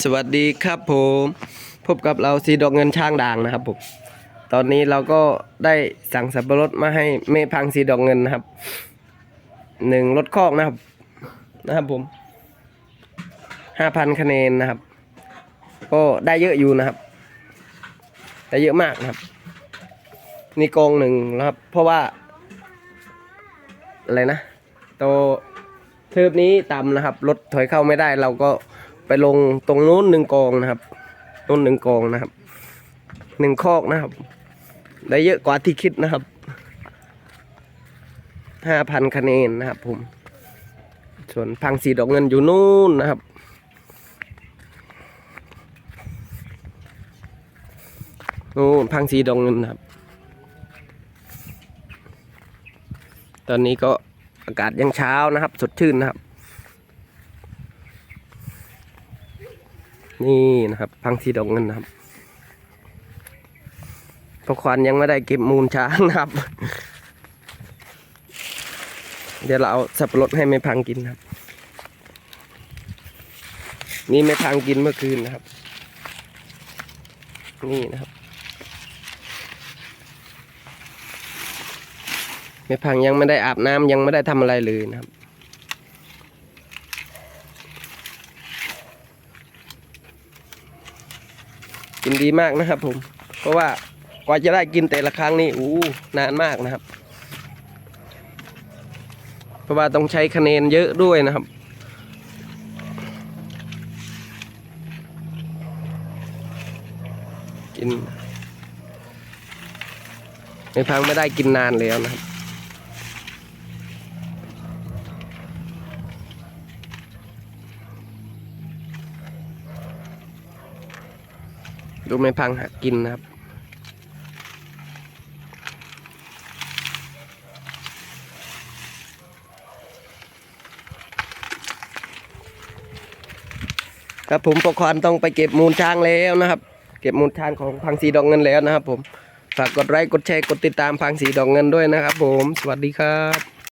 สวัสดีครับผมพบกับเราสีดอกเงินช่างด่างนะครับผมตอนนี้เราก็ได้สั่งสับปะรดมาให้เมพังสีดอกเงินนะครับหนึ่งรถคอกนะครับนะครับผมห้าพันคะแนนนะครับ ก็ได้เยอะอยู่นะครับได้เยอะมากนะครับ นี่กองหนึ่งนะครับ เพราะว่าอะไรนะโตวเทิบนี้ต่ำนะครับรถถอยเข้าไม่ได้เราก็ ไปลงตรงนู้นหนึ่งกองนะครับนู้นหนึ่งกองนะครับหนึ่งคอกนะครับ ได้เยอะกว่าที่คิดนะครับห้าพันคะแนนนะครับผม ส่วนพังสีดอกเงินอยู่นู่นนะครับ นู่นพังสีดอกเงินนะครับ ตอนนี้ก็อากาศยังเช้านะครับ สดชื่นนะครับ นี่นะครับ พังสีดอกเงินนะครับพราะควันยังไม่ได้เก็บมูลช้างนะครับ เดี๋ยวเราเอาสับปะรดให้ไม่พังกินครับ นี่ไม่พังกินเมื่อคืนนะครับ นี่นะครับแม่พังยังไม่ได้อาบน้ำยังไม่ได้ทำอะไรเลยนะครับ กินดีมากนะครับ ผม เพราะว่ากว่าจะได้กินแต่ละครั้งนี่อู้นานมากนะครับ เพราะว่าต้องใช้คะแนนเยอะด้วยนะครับกินแม่พังไม่ได้กินนานแล้วนะครับ ดูไม่พังหักกินนะครับ ครับผมปกครองต้องไปเก็บมูลช้างแล้วนะครับ เก็บมูลช้างของพังสีดอกเงินแล้วนะครับผม ฝากกดไลค์กดแชร์กดติดตามพังสีดอกเงินด้วยนะครับผม สวัสดีครับ